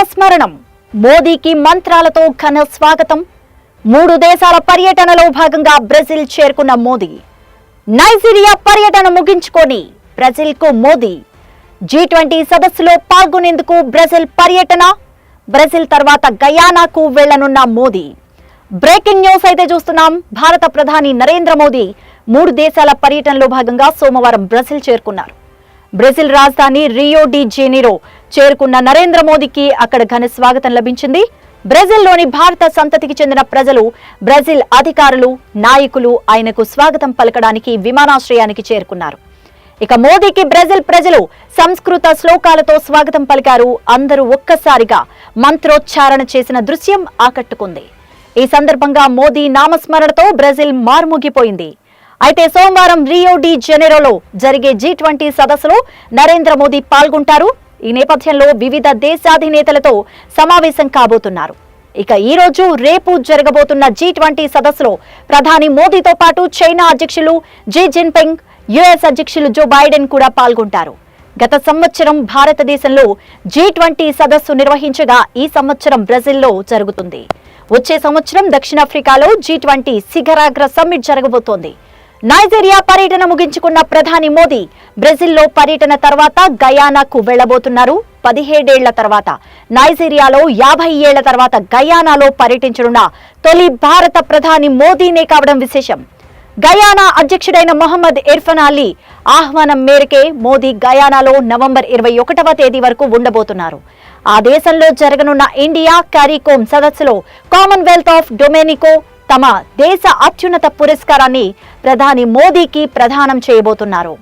నామస్మరణం మోదీకి మంత్రాలతో ఘన స్వాగతం. మూడు దేశాల పర్యటనలో భాగంగా బ్రెజిల్ చేరుకున్న మోదీ. నైజీరియా పర్యటన ముగించుకొని బ్రెజిల్కు మోదీ. జీ ట్వంటీ సదస్సులో పాల్గొనేందుకు బ్రెజిల్ పర్యటన. బ్రెజిల్ తర్వాత గయానాకు వెళ్ళనున్న మోదీ. బ్రేకింగ్ న్యూస్ అయితే చూస్తున్నాం. భారత ప్రధాని నరేంద్ర మోదీ మూడు దేశాల పర్యటనలో భాగంగా సోమవారం బ్రెజిల్ చేరుకున్నారు. బ్రెజిల్ రాజధాని రియో డి జెనీరో చేరుకున్న నరేంద్ర మోదీకి అక్కడ ఘన స్వాగతం లభించింది. బ్రెజిల్లోని భారత సంతతికి చెందిన ప్రజలు బ్రెజిల్ అధికారులు నాయకులు ఆయనకు స్వాగతం పలకడానికి విమానాశ్రయానికి చేరుకున్నారు. ఇక మోదీకి బ్రెజిల్ ప్రజలు సంస్కృత శ్లోకాలతో స్వాగతం పలికారు. అందరూ ఒక్కసారిగా మంత్రోచ్చారణ చేసిన దృశ్యం ఆకట్టుకుంది. ఈ సందర్భంగా మోదీ నామస్మరణతో బ్రెజిల్ మార్ముగిపోయింది. అయితే సోమవారం రియో డి జెనెరోలో జరిగే జీ ట్వంటీ సదస్సులో నరేంద్ర మోదీ పాల్గొంటారు. ఈ నేపథ్యంలో వివిధ దేశాధినేతలతో సమావేశం కాబోతున్నారు. ఇక ఈ రోజు రేపు జరగబోతున్న జీ ట్వంటీ సదస్సులో ప్రధాని మోదీతో పాటు చైనా అధ్యక్షులు జీ జిన్పింగ్ యుఎస్ అధ్యక్షులు జో బైడెన్ కూడా పాల్గొంటారు. గత సంవత్సరం భారతదేశంలో జీ ట్వంటీ సదస్సు నిర్వహించగా ఈ సంవత్సరం బ్రెజిల్లో జరుగుతుంది. వచ్చే సంవత్సరం దక్షిణాఫ్రికాలో జీ ట్వంటీ శిఖరాగ్ర సమ్మిట్ జరగబోతోంది. నైజీరియా పర్యటన ముగించుకున్న ప్రధాని మోదీ బ్రెజిల్లో పర్యటన తర్వాత గయానాకు వెళ్ళబోతున్నారు పదిహేడేళ్ళ తర్వాత నైజీరియాలో యాభై ఏళ్ళ తర్వాత గయానాలో పర్యటించనున్న తొలి భారత ప్రధాని మోదీనే కావడం విశేషం. గయానా అధ్యక్షుడైన మొహమ్మద్ ఇర్ఫాన్ అలీ ఆహ్వానం మేరకే మోదీ గయానాలో నవంబర్ ఇరవై ఒకటవ తేదీ వరకు ఉండబోతున్నారు. ఆ దేశంలో జరగనున్న ఇండియా క్యారీకోమ్ సదస్సులో కామన్వెల్త్ ఆఫ్ డొమెనికో తమ దేశ అత్యున్నత పురస్కారాన్ని ప్రధాని మోదీకి ప్రదానం చేయబోతున్నారు.